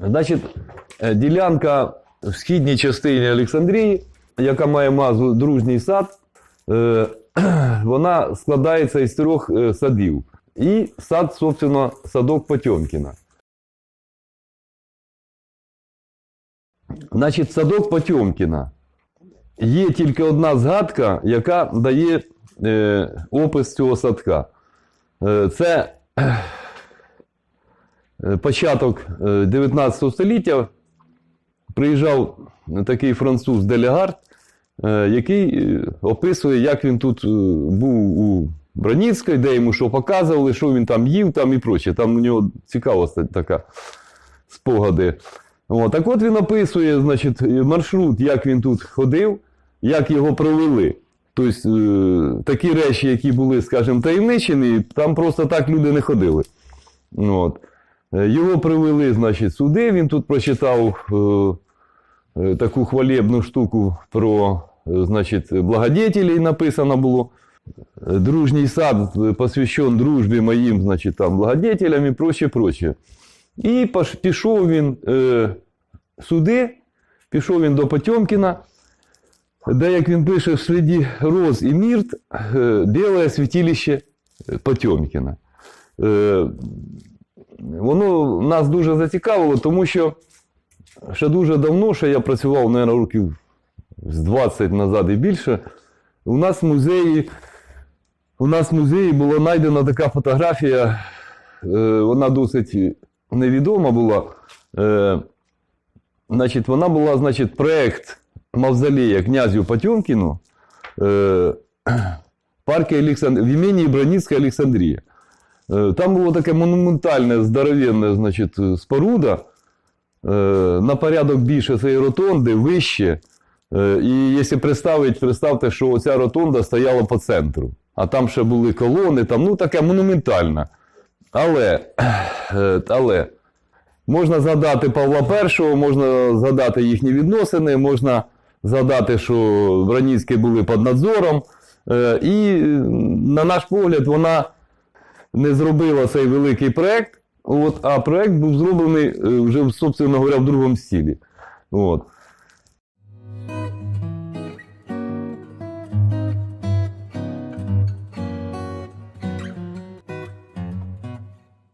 Значить, е, ділянка в східній частині Олександрії, яка має назву Дружній сад, е, вона складається із трьох е, садів. І сад, собственно, садок Потьомкіна. Значить, садок Потьомкіна. Є тільки одна згадка, яка дає опис цього садка. Це початок е, 19 століття. Приїжджав такий француз Делегард, е, який е, описує, як він тут е, був у Браніцькій, де йому що показували, що він там їв там і проче. Там у нього цікава така спогади. О, так от він описує значить, маршрут, як він тут ходив, як його провели. Тобто е, такі речі, які були, скажімо, таємничені, там просто так люди не ходили. От. Е, Його привели, значить, сюди. Він тут прочитав е, е, таку хвалебну штуку про значить, благодетелей написано було. Дружній сад посвящен дружбі моїм, значить, там, благодетелям і прочее, прочее. І пішов він е, сюди, пішов він до Потьомкіна, де, як він пише, серед роз і мірт е, біле святилище Потьомкіна. Е, воно нас дуже зацікавило, тому що ще дуже давно, ще я працював, мабуть, років з 20 назад і більше, у нас в музеї, у нас в музеї була знайдена така фотографія, е, вона досить невідома була. Е, значить, вона була, значить, проект мавзолея князю Потьомкіну е, в імені Браніцька Олександрія. Е, Там було таке монументальне, здоровенне, значить, споруда. Е, На порядок більше цієї ротонди, вище. Е, І якщо представити, представте, що оця ротонда стояла по центру. А там ще були колони, там, ну таке монументальне. Але, е, але можна згадати Павла І, можна згадати їхні відносини, можна згадати, що Браніцькі були під надзором. Е, І, е, на наш погляд, вона не зробила цей великий проект, от, а проект був зроблений е, вже, собственно говоря, в другому стилі. От.